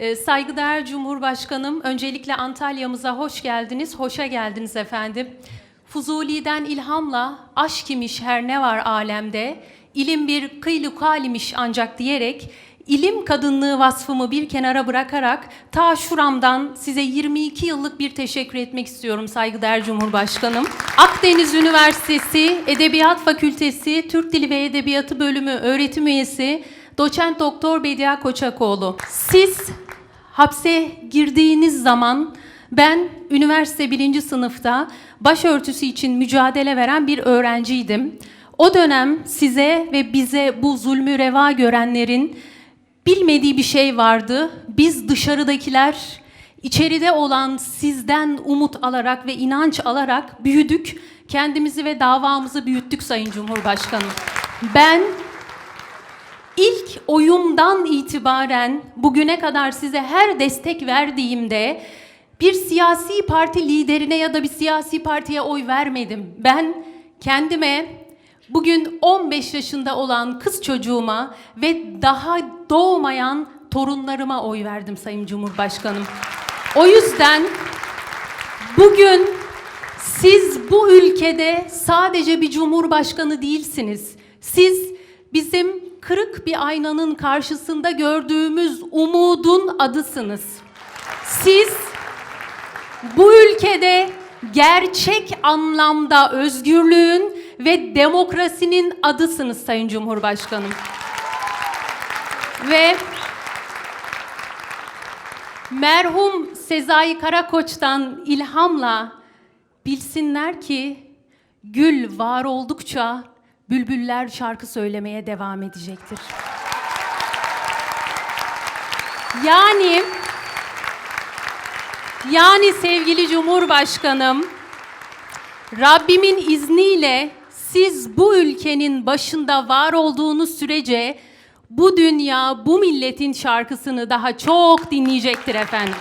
Ee, Saygıdeğer Cumhurbaşkanım, öncelikle Antalya'mıza hoş geldiniz, hoşa geldiniz efendim. Fuzuli'den ilhamla aşk imiş her ne var alemde, ilim bir kıylı kalimiş ancak diyerek, ilim kadınlığı vasfımı bir kenara bırakarak ta şuramdan size 22 yıllık bir teşekkür etmek istiyorum saygıdeğer Cumhurbaşkanım. Akdeniz Üniversitesi Edebiyat Fakültesi Türk Dili ve Edebiyatı Bölümü öğretim üyesi Doçent Doktor Bedia Koçakoğlu. Siz hapse girdiğiniz zaman ben üniversite birinci sınıfta başörtüsü için mücadele veren bir öğrenciydim. O dönem size ve bize bu zulmü reva görenlerin bilmediği bir şey vardı. Biz dışarıdakiler içeride olan sizden umut alarak ve inanç alarak büyüdük. Kendimizi ve davamızı büyüttük Sayın Cumhurbaşkanım. Ben İlk oyumdan itibaren bugüne kadar size her destek verdiğimde bir siyasi parti liderine ya da bir siyasi partiye oy vermedim. Ben kendime bugün 15 yaşında olan kız çocuğuma ve daha doğmayan torunlarıma oy verdim Sayın Cumhurbaşkanım. O yüzden bugün siz bu ülkede sadece bir cumhurbaşkanı değilsiniz. Siz bizim kırık bir aynanın karşısında gördüğümüz umudun adısınız. Siz bu ülkede gerçek anlamda özgürlüğün ve demokrasinin adısınız Sayın Cumhurbaşkanım. Ve merhum Sezai Karakoç'tan ilhamla bilsinler ki gül var oldukça bülbüller şarkı söylemeye devam edecektir. Yani yani sevgili Cumhurbaşkanım Rabbimin izniyle siz bu ülkenin başında var olduğunuz sürece bu dünya bu milletin şarkısını daha çok dinleyecektir efendim.